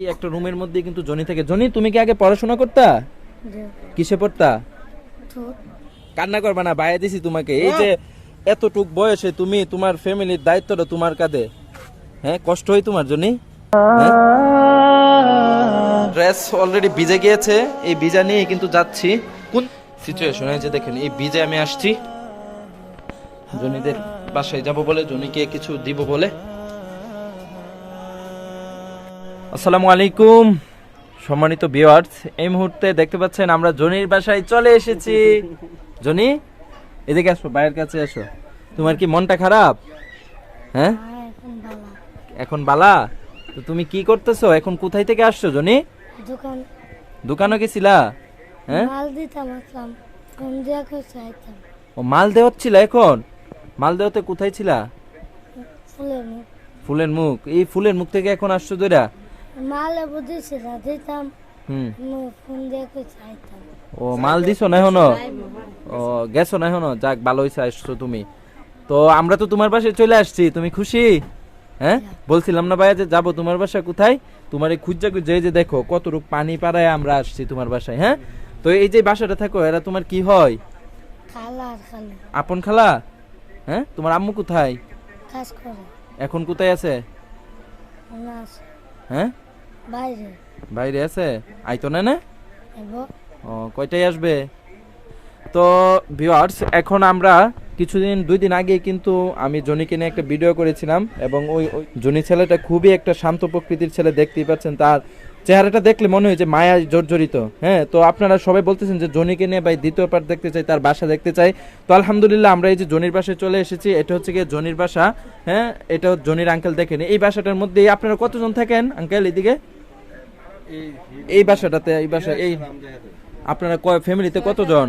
এই একটা রুমের মধ্যে কিন্তু জনি থেকে। জনি তুমি কি আগে পড়াশোনা করতা? কিসে পড়তা? কান্না করবা না বাইরে দিছি তোমাকে। এই যে এতটুক বয়সে তুমি তোমার ফ্যামিলির দায়িত্বটা তোমার কাঁধে। হ্যাঁ কষ্ট হয় তোমার জন্য ড্রেস অলরেডি ভিজে গিয়েছে এই ভিজা নিয়ে কিন্তু যাচ্ছি। কোন সিচুয়েশন যে দেখেন এই ভিজে আমি আসছি। জনিদের বাসায় যাব বলে জনিকে কিছু দিব বলে। আসসালামু আলাইকুম সম্মানিত ভিউয়ার্স। এই মুহূর্তে দেখতে পাচ্ছেন আমরা জনির বাসায় চলে এসেছি। জনি এদিকে আসো বাইরের কাছে আসো। তোমার কি মনটা খারাপ? হ্যাঁ? এখন বালা? তো তুমি কি করতেছো? এখন কোথায় থেকে আসছো জনি? দোকান। দোকানে গেছিলা? হ্যাঁ? মাল দিতাম আসলাম। দিয়া করে চাইতাম ও মাল দেওয়াচ্ছিল এখন? মাল দেওয়াতে কোথায় ছিলা? ফুলের মুখ। ফুলের মুখ। এই ফুলের মুখ থেকে এখন আসছো দইরা মালে বুঝেছি না দিতাম ফোন দিয়ে চাইতাম। ও মাল দিছো না এখনও? ও গেছো না এখনও? যাক ভালো হয়েছে আসছো তুমি। তো আমরা তো তোমার বাসায় চলে আসছি তুমি খুশি? হ্যাঁ? বলছিলাম না ভাইয়া যে যাব তোমার বাসা কোথায়? তোমার এই খুঁজা খুঁজা যে দেখো কতটুক পানি পাড়ায় আমরা আসছি তোমার বাসায় হ্যাঁ? তো এই যে বাসাটা থাকো এরা তোমার কি হয়? খালা আপন খালা? হ্যাঁ? তোমার আম্মু কোথায়? এখন কোথায় আছে? আছে। হ্যাঁ? বাইরে। বাইরে আছে? আইতো না না? ও কয়টায় আসবে? তো ভিউয়ার্স এখন আমরা কিছুদিন দুই দিন আগে কিন্তু আমি জনিকে নিয়ে একটা ভিডিও করেছিলাম এবং ওই ওই জনি ছেলেটা খুবই একটা শান্ত প্রকৃতির ছেলে দেখতেই পাচ্ছেন তার চেহারাটা দেখলে মনে হয় যে মায়া জর্জরিত হ্যাঁ? তো আপনারা সবাই বলতেছেন যে জনিকে নিয়ে ভাই দ্বিতীয় পার্ট দেখতে চাই তার বাসা দেখতে চাই। তো আলহামদুলিল্লাহ আমরা এই যে জনির বাসায় চলে এসেছি এটা হচ্ছে গিয়ে জনির বাসা হ্যাঁ? এটা জনির আঙ্কেল দেখেন। এই বাসাটার মধ্যে আপনারা কতজন থাকেন আঙ্কেল এদিকে? এই বাসাটাতে এই বাসা এই আপনারা কয় ফ্যামিলিতে কতজন?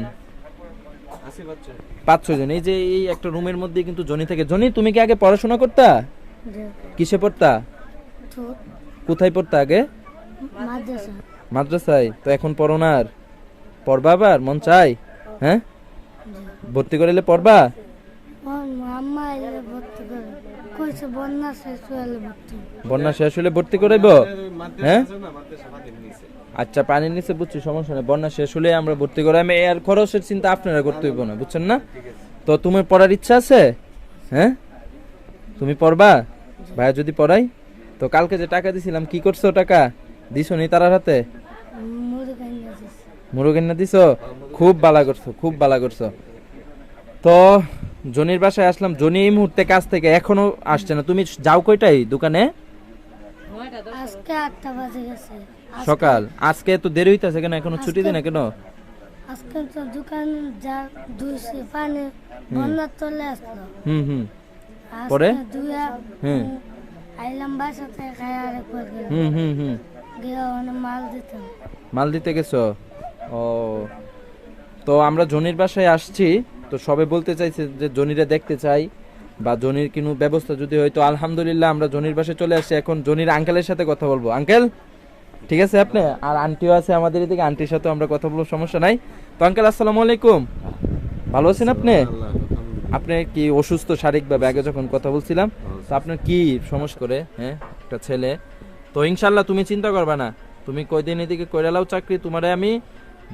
পাঁচ ছয় জন। এই যে এই একটা রুমের মধ্যে কিন্তু জনি থেকে। জনি তুমি কি আগে পড়াশোনা করতা? কিসে পড়তা? কোথায় পড়তা আগে? মাদ্রাসা মাদ্রাসায়? তো এখন পড়ো না আর পড়বা আবার? মন চাই হ্যাঁ? ভর্তি করাইলে পড়বা ওর আম্মা এলে ভর্তি করে কইছে বন্যা শেষ হলে ভর্তি বন্যা শেষ হলে ভর্তি করাইব? হ্যাঁ? আচ্ছা পানির নিচে বুঝছি সমস্যা নেই। বন্যা শেষ হলে আমরা ভর্তি করাই আমি এর খরচের চিন্তা আপনারা করতে হইব না বুঝছেন না? তো তোমার পড়ার ইচ্ছা আছে? হ্যাঁ? তুমি পড়বা? ভাইয়া যদি পড়াই? তো কালকে যে টাকা দিছিলাম কি করছ টাকা? দিছো নি তারার হাতে? মুরগেন না দিছো? খুব বালা করছ খুব বালা করছ। তো জনির বাসায় আসলাম জনি এই মুহূর্তে কাজ থেকে এখনও আসছে না। তুমি যাও কয়টাই দোকানে? আজকে আটটা বাজে গেছে। সকাল। আজকে তো দেরি হইতাছে কেন? এখনও ছুটি দিন কেন? আজকে তো দোকান যা ধুইছে পানি বন্যা চলে আসলো। হুম হুম। পরে? হুম। আইলাম বাসা থেকে খাই আর হুম হুম হুম। গিয়ে মাল দিতাম। মাল দিতে গেছো? ও। তো আমরা জনির বাসায় আসছি। তো সবে বলতে চাইছে যে জনিরে দেখতে চাই, বা জনির কোনো ব্যবস্থা যদি হয় তো আলহামদুলিল্লাহ আমরা জনির বাসায় চলে আসছি। এখন জনির আঙ্কেলের সাথে কথা বলব। আঙ্কেল ঠিক আছে আপনি? আর আন্টিও আছে আমাদের এদিকে আন্টির সাথে আমরা কথা বলব, সমস্যা নাই। তো আঙ্কেল আসসালামু আলাইকুম। ভালো আছেন আপনি? আপনি কি অসুস্থ শারীরিকভাবে? আগে যখন কথা বলছিলাম, তো আপনার কি সমস্যা করে? হ্যাঁ একটা ছেলে। তো ইনশাল্লাহ তুমি চিন্তা করবা না। তুমি কয়দিন এদিকে কইরালাও চাকরি, তোমারে আমি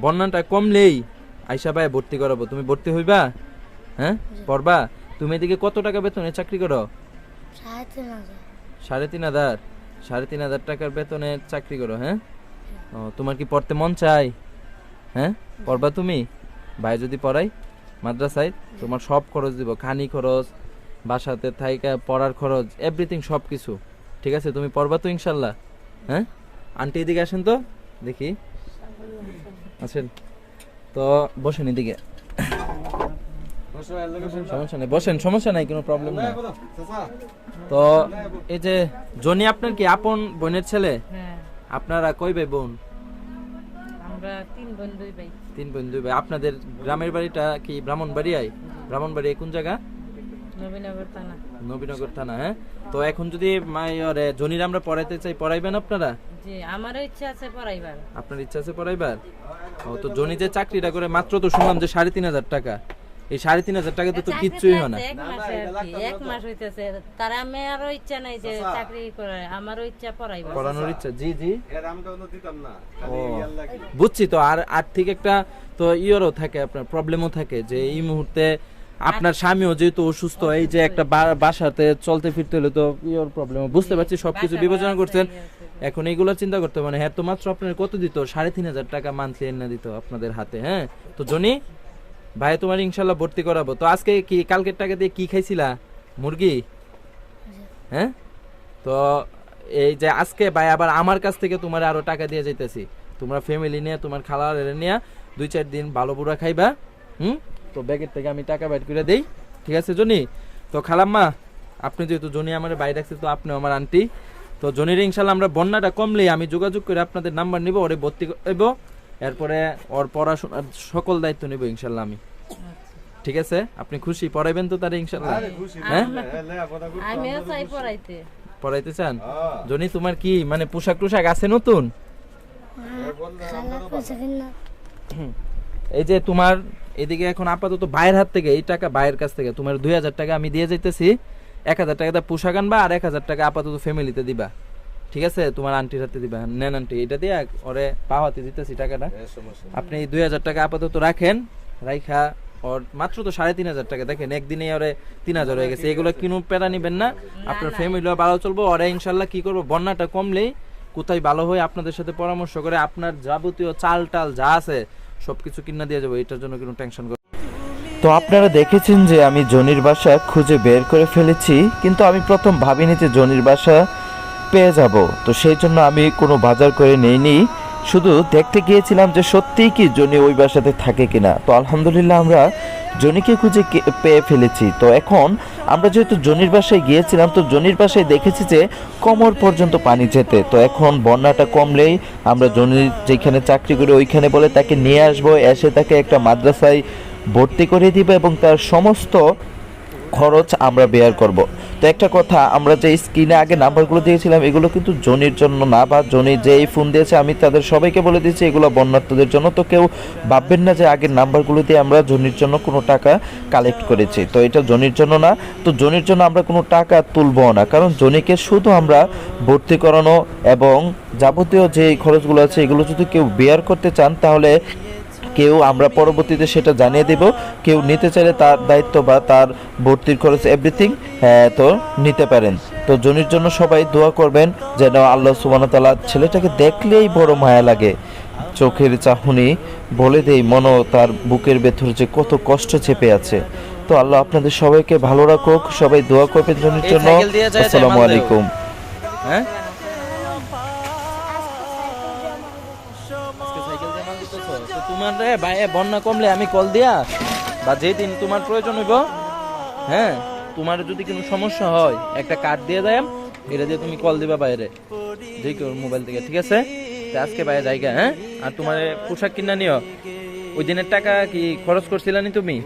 বন্যাটা কমলেই আইসা ভাই ভর্তি করাবো। তুমি ভর্তি হইবা? হ্যাঁ? পড়বা? তুমি এদিকে কত টাকা বেতনে? চাকরি করো? সাড়ে তিন হাজার। সাড়ে তিন হাজার? সাড়ে তিন হাজার টাকার বেতনে চাকরি করো হ্যাঁ? ও তোমার কি পড়তে মন চাই? হ্যাঁ? পড়বা তুমি? ভাই যদি পড়াই মাদ্রাসায় তোমার সব খরচ দিব। খানি খরচ বাসাতে থাইকা পড়ার খরচ এভরিথিং সব কিছু ঠিক আছে? তুমি পড়বা তো ইনশাল্লাহ। হ্যাঁ? আন্টি এদিকে আসেন তো? দেখি। আসেন। তো বসেন এদিকে। সমস্যা নেই বসেন সমস্যা নাই কোনো প্রবলেম নাই। তো এই যে জনি আপনার কি আপন বোনের ছেলে? হ্যাঁ। আপনারা কই ভাই বোন? আমরা তিন বন্ধুই ভাই। তিন বোন দুই ভাই। আপনাদের গ্রামের বাড়িটা কি ব্রাহ্মণবাড়িয়ায়? ব্রাহ্মণবাড়িয়া কোন জায়গা? নবীনগর থানা। নবীনগর থানা হ্যাঁ? তো এখন যদি মাইরে জনির আমরা পড়াইতে চাই পড়াইবেন আপনারা? যে আমারও ইচ্ছা আছে পড়াইবার। আপনার ইচ্ছা আছে পড়াইবার? ও তো জনি যে চাকরিটা করে মাত্র তো শুনলাম যে সাড়ে তিন হাজার টাকা। এই সাড়ে তিন হাজার টাকা তো তো কিচ্ছুই হয় না। এক মাসে হইতেছে। তার আমি আরও ইচ্ছা নাই যে চাকরি করে আমারও ইচ্ছা পড়াইবার। পড়ানোর ইচ্ছা জি জি। দিতাম না। বুঝছি তো আর আর্থিক একটা তো ইয়েরও থাকে আপনার প্রবলেমও থাকে যে এই মুহূর্তে আপনার স্বামীও যেহেতু অসুস্থ এই যে একটা বাসাতে চলতে ফিরতে হলে তো ইয়ের প্রবলেম বুঝতে পারছি সবকিছু বিবেচনা করছেন। এখন এইগুলো চিন্তা করতে মানে হ্যাঁ তো মাত্র আপনার কত দিত? সাড়ে তিন হাজার টাকা মান্থলি এনে দিত আপনাদের হাতে হ্যাঁ? তো জনি, ভাই তোমার ইনশাল্লাহ ভর্তি করাবো। তো আজকে কি কালকের টাকা দিয়ে কি খাইছিলা? মুরগি? হ্যাঁ? তো এই যে আজকে ভাই আবার আমার কাছ থেকে তোমার আরও টাকা দিয়ে যাইতেছি। তোমরা ফ্যামিলি নিয়ে, তোমার খালার নিয়ে দুই চার দিন ভালো বুড়া খাইবা, হুম? তো ব্যাগের থেকে আমি টাকা বাইর করে দেই। ঠিক আছে জনি? তো খালাম্মা, আপনি যেহেতু জনি আমার বাইরে রাখছে তো আপনি আমার আন্টি তো জনির ইনশাল্লাহ আমরা বন্যাটা কমলেই আমি যোগাযোগ করে আপনাদের নাম্বার নিব ওরে ভর্তি করব এরপরে ওর পড়াশোনার সকল দায়িত্ব নিব ইনশাল্লাহ আমি। ঠিক আছে? আপনি খুশি? পড়াইবেন তো তারে ইনশাল্লাহ হ্যাঁ? আমিও চাই পড়াইতে। পড়াইতে চান? হ্যাঁ। জনি তোমার কি মানে পোশাক টোশাক আছে নতুন? খালা এই যে তোমার এদিকে এখন আপাতত বাইরের হাত থেকে এই টাকা বাইরের কাছ থেকে তোমার দুই হাজার টাকা আমি দিয়ে যাইতেছি। এক হাজার টাকা পোশাক আনবা আর এক হাজার টাকা আপাতত ফ্যামিলিতে দিবা। ঠিক আছে? তোমার আন্টির হাতে দিবা। নেন আন্টি এটা দিয়ে ওরে পাওয়াতে দিতেছি টাকাটা। আপনি দুই হাজার টাকা আপাতত রাখেন রাইখা ওর মাত্র তো সাড়ে তিন হাজার টাকা। দেখেন একদিনে ওরে তিন হাজার হয়ে গেছে। এগুলো কিনু পেরা নিবেন না। আপনার ফ্যামিলিও ভালো চলবো। ওরে ইনশাল্লাহ কি করব? বন্যাটা কমলেই কোথায় ভালো হয় আপনাদের সাথে পরামর্শ করে আপনার যাবতীয় চাল টাল যা আছে সবকিছু কিনা দিয়ে যাব। এটার জন্য কোনো টেনশন তো আপনারা দেখেছেন যে আমি জনির বাসা খুঁজে বের করে ফেলেছি, কিন্তু আমি প্রথম ভাবিনি যে জনির বাসা পেয়ে যাব। তো সেই জন্য আমি কোনো বাজার করে নেইনি। শুধু দেখতে গিয়েছিলাম যে সত্যিই কি জনি ওই বাসাতে থাকে কিনা। তো আলহামদুলিল্লাহ আমরা জনিকে খুঁজে পেয়ে ফেলেছি। তো এখন আমরা যেহেতু জনির বাসায় গিয়েছিলাম, তো জনির বাসায় দেখেছি যে কোমর পর্যন্ত পানি যেতে। তো এখন বন্যাটা কমলেই আমরা জনির যেখানে চাকরি করি ওইখানে বলে তাকে নিয়ে আসব, এসে তাকে একটা মাদ্রাসায় ভর্তি করে দিব এবং তার সমস্ত খরচ আমরা বেয়ার করব। তো একটা কথা, আমরা যে স্ক্রিনে আগে নাম্বারগুলো দিয়েছিলাম, এগুলো কিন্তু জনির জন্য না বা জনি যেই ফোন দিয়েছে, আমি তাদের সবাইকে বলে দিয়েছি, এগুলো বন্যার্থদের জন্য। তো কেউ ভাববেন না যে আগের নাম্বারগুলো দিয়ে আমরা জনির জন্য কোনো টাকা কালেক্ট করেছি। তো এটা জনির জন্য না। তো জনির জন্য আমরা কোনো টাকা তুলবো না। কারণ জনিকে শুধু আমরা ভর্তি করানো এবং যাবতীয় যে খরচগুলো আছে, এগুলো যদি কেউ বেয়ার করতে চান, তাহলে কেউ আমরা পরবর্তীতে সেটা জানিয়ে দেব। কেউ নিতে চাইলে তার দায়িত্ব বা তার ভর্তির খরচ এভরিথিং তো নিতে পারেন। তো জনির জন্য সবাই দোয়া করবেন যেন আল্লাহ তাআলা ছেলেটাকে দেখলেই বড় মায়া লাগে। চোখের চাহনি বলে দেই মনো তার বুকের ভেতর যে কত কষ্ট চেপে আছে। তো আল্লাহ আপনাদের সবাইকে ভালো রাখুক সবাই দোয়া করবেন জনির জন্য। আসসালামু আলাইকুম। হ্যাঁ? তো তোমার রে বন্যা কমলে আমি কল দিয়া বা যেদিন তোমার প্রয়োজন হইব হ্যাঁ তোমার যদি কোনো সমস্যা হয়, একটা কার্ড দিয়ে দেয়, এটা দিয়ে তুমি কল দিবা বাইরে। যে কেউ মোবাইল থেকে, ঠিক আছে? আজকে বাইরে জায়গা হ্যাঁ? আর তোমার পোশাক কিনা নিও। ওই দিনের টাকা কি খরচ করছিলা নি তুমি?